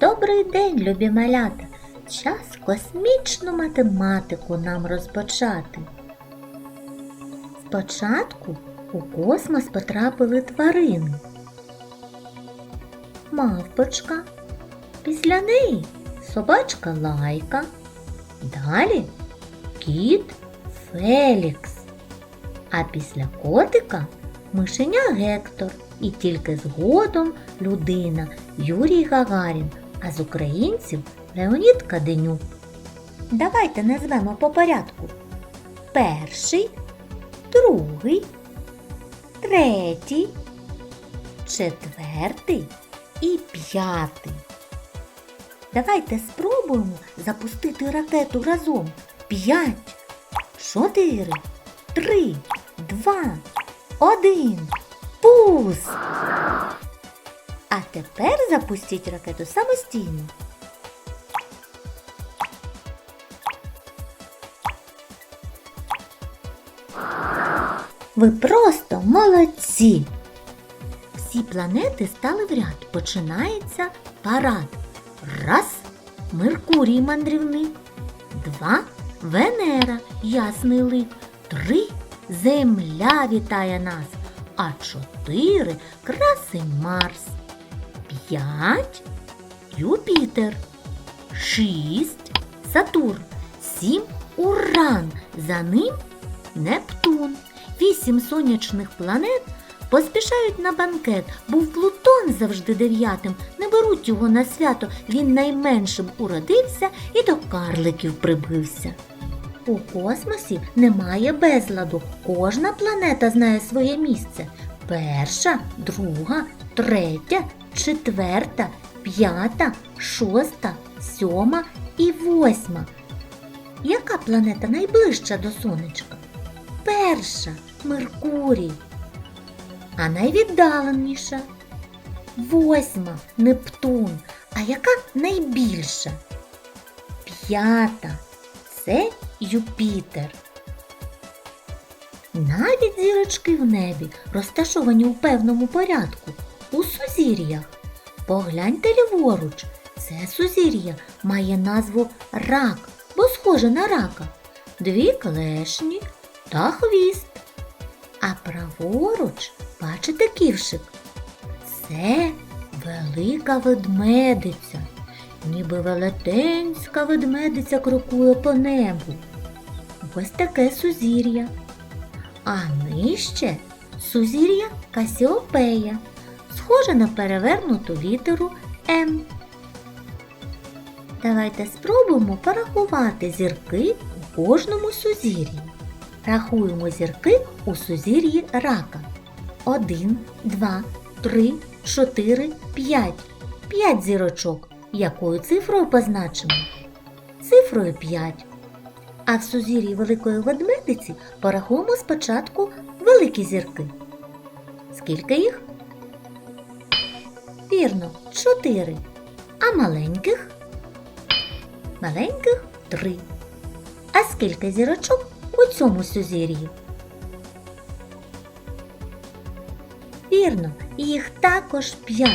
Добрий день, любі малята! Час космічну математику нам розпочати. Спочатку у космос потрапили тварини. Мавпочка, після неї собачка лайка, далі кіт Фелікс, а після котика мишеня Гектор і тільки згодом людина Юрій Гагарін, а з українців Леонід Каденюк. Давайте назвемо по порядку. Перший, другий, третій, четвертий і п'ятий. Давайте спробуємо запустити ракету разом. П'ять, чотири, три, два, один. Пуск! А тепер запустіть ракету самостійно. Ви просто молодці! Всі планети стали в ряд. Починається парад. Раз. Меркурій мандрівник. Два. Венера ясний лик. Три. Земля вітає нас. А чотири красень Марс. П'ять Юпітер. Шість Сатурн. Сім Уран. За ним Нептун. Вісім сонячних планет поспішають на банкет, був Плутон завжди дев'ятим. Не беруть його на свято, він найменшим уродився і до карликів прибився. У космосі немає безладу. Кожна планета знає своє місце. Перша, друга, третя, четверта, п'ята, шоста, сьома і восьма. Яка планета найближча до сонечка? Перша Меркурій. А найвіддаленіша? Восьма Нептун. А яка найбільша? П'ята. Це Юпітер. Навіть зірочки в небі розташовані у певному порядку, у сузір'ях. Погляньте ліворуч, це сузір'я має назву рак, бо схоже на рака. Дві клешні та хвіст. А праворуч, бачите ківшик? Це велика ведмедиця, ніби велетенська ведмедиця крокує по небу. Ось таке сузір'я. А нижче сузір'я Касіопея, схоже на перевернуту літеру М. Давайте спробуємо порахувати зірки у кожному сузір'ї. Рахуємо зірки у сузір'ї рака. Один, два, три, чотири, п'ять. П'ять зірочок. Якою цифрою позначимо? Цифрою 5. А в сузір'ї Великої ведмедиці порахуємо спочатку великі зірки. Скільки їх? Вірно, 4. А маленьких? Маленьких 3. А скільки зірочок у цьому сузір'ї? Вірно, їх також 5.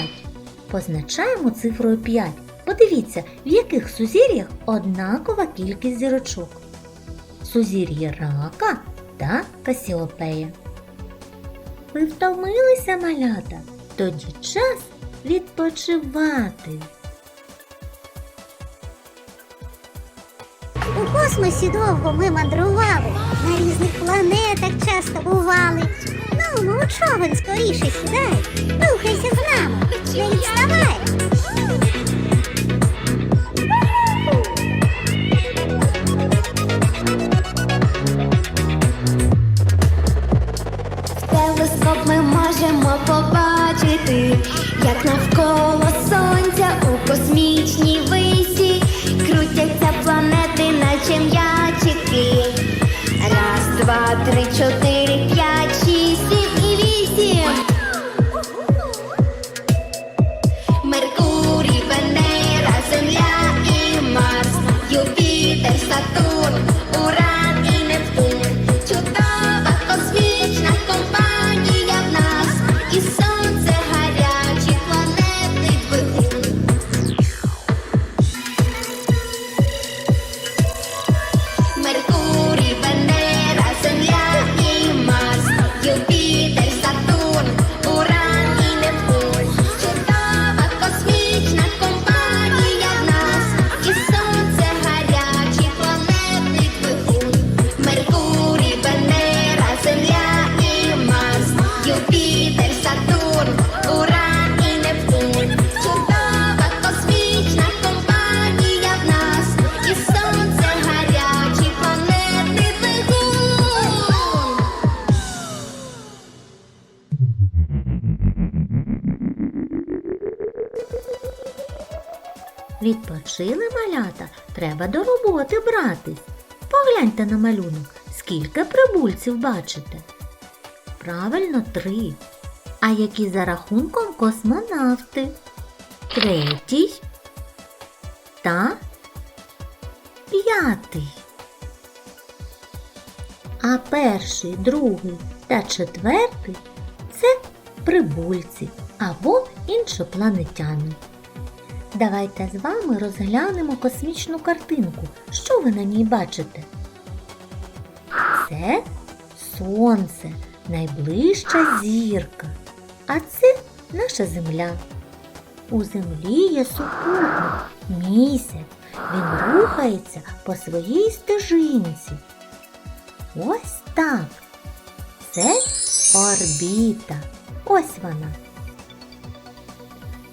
Позначаємо цифрою 5. Подивіться, в яких сузір'ях однакова кількість зірочок. Сузір'ї рака та Касіопея. Ви втомилися, малята? Тоді час відпочивати. У космосі довго ми мандрували, на різних планетах часто бували. Ну, ну, човен скоріше сідай, рухайся з нами, не відставай. Телескоп ми можемо побачити, як навколо сонця у космічній висі крутяться планети, наче м'ячики. Раз, два, три, чотири, п'ять, шість, сім і вісім. Меркурій, Венера, Земля і Марс, Юпітер, Сатурн, Уран Відпочили малята, треба до роботи братись. Погляньте на малюнок, скільки прибульців бачите? Правильно, три. А які за рахунком космонавти? Третій та п'ятий. А перший, другий та четвертий це прибульці або іншопланетяни. Давайте з вами розглянемо космічну картинку. Що ви на ній бачите? Це сонце, найближча зірка. А це наша земля. У землі є супутник, місяць. Він рухається по своїй стежинці. Ось так. Це орбіта. Ось вона.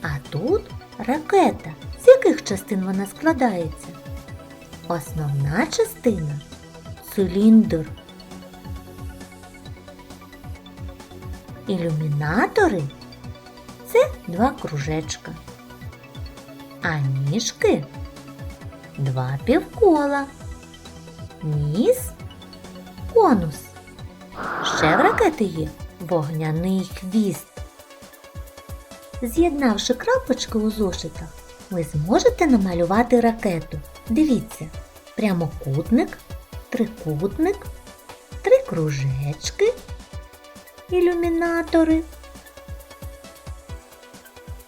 А тут ракета. З яких частин вона складається? Основна частина циліндр. Ілюмінатори це два кружечка. А ніжки два півкола. Ніс конус. Ще в ракети є вогняний хвіст. З'єднавши крапочки у зошитах, ви зможете намалювати ракету. Дивіться, прямокутник, трикутник, три кружечки, ілюмінатори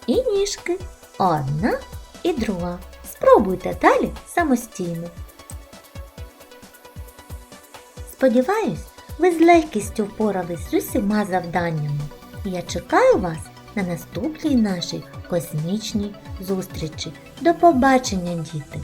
і ніжки. Одна і друга. Спробуйте далі самостійно. Сподіваюсь, ви з легкістю впорались з усіма завданнями. Я чекаю вас на наступній нашій космічній зустрічі. До побачення, діти!